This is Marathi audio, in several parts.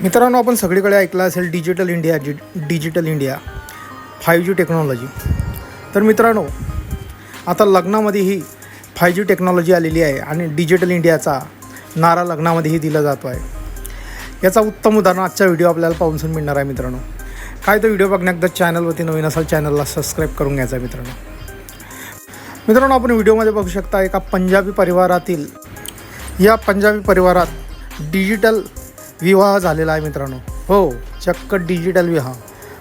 मित्रांनो आपण सगळीकडे ऐकलं असेल digital India G digital India five G technology तर मित्रांनो आता लग्नामध्येही फाय जी टेक्नॉलॉजी आलेली आहे आणि डिजिटल इंडियाचा नारा लग्नामध्येही दिला जातो आहे याचा उत्तम उदाहरण आजचा व्हिडिओ आपल्याला पाहून मिळणार आहे मित्रांनो. काय तो व्हिडिओ बघण्याकदा चॅनलवरती नवीन असाल चॅनलला सबस्क्राईब करून घ्यायचा आहे मित्रांनो. मित्रांनो आपण व्हिडिओमध्ये बघू शकता एका पंजाबी परिवारातील या पंजाबी परिवारात डिजिटल विवाह झालेला आहे मित्रांनो. हो चक्क डिजिटल विवाह.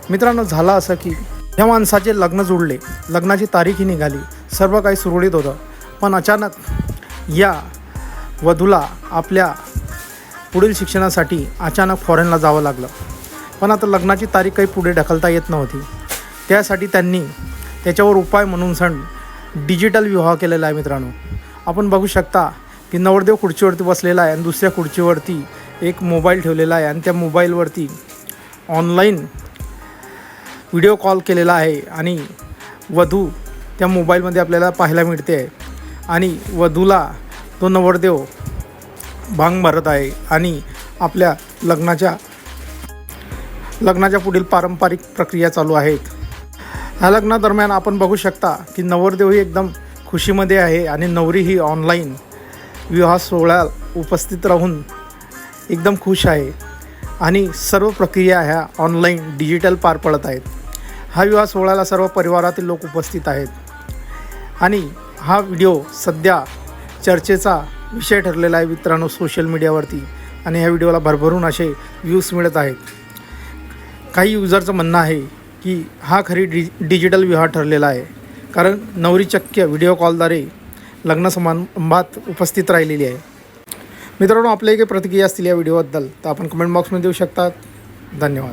मित्रांनो झालं असं की ह्या माणसाचे लग्न जुळले. लग्नाची तारीखही निघाली. सर्व काही सुरळीत होतं. पण अचानक या वधूला आपल्या पुढील शिक्षणासाठी अचानक फॉरेनला जावं लागलं. पण आता लग्नाची तारीख काही पुढे ढकलता येत नव्हती. त्यासाठी त्यांनी त्याच्यावर उपाय म्हणून सण डिजिटल विवाह केलेला आहे मित्रांनो. आपण बघू शकता की नवरदेव खुर्चीवरती बसलेला आहे आणि दुसऱ्या खुर्चीवरती एक मोबाईल ठेवलेला आहे आणि त्या मोबाईलवरती ऑनलाईन व्हिडिओ कॉल केलेला आहे आणि वधू त्या मोबाईलमध्ये आपल्याला पाहायला मिळते आहे. आणि वधूला तो नवरदेव भांग मारत आहे आणि आपल्या लग्नाच्या लग्नाच्या पुढील पारंपरिक प्रक्रिया चालू आहेत. ह्या लग्नादरम्यान आपण बघू शकता की नवरदेवही एकदम खुशीमध्ये आहे आणि नवरीही ऑनलाईन विवाह सोहळ्या उपस्थित राहून एकदम खुश आहे. आणि सर्व प्रक्रिया ह्या ऑनलाईन डिजिटल पार पडत आहेत. हा विवाह सोहळ्याला सर्व परिवारातील लोक उपस्थित आहेत. आणि हा व्हिडिओ सध्या चर्चेचा विषय ठरलेला आहे मित्रांनो सोशल मीडियावरती आणि ह्या व्हिडिओला भरभरून असे व्ह्यूज मिळत आहेत. काही युजरचं म्हणणं आहे की हा खरी डि डिजिटल विवाह ठरलेला आहे. कारण नवरी चक्क व्हिडिओ कॉलद्वारे लग्न समारंभात उपस्थित राहिलेली आहे. मित्रांनो आपल्या काही प्रतिक्रिया असतील या व्हिडिओबद्दल तर आपण कमेंट बॉक्समध्ये देऊ शकतात धन्यवाद.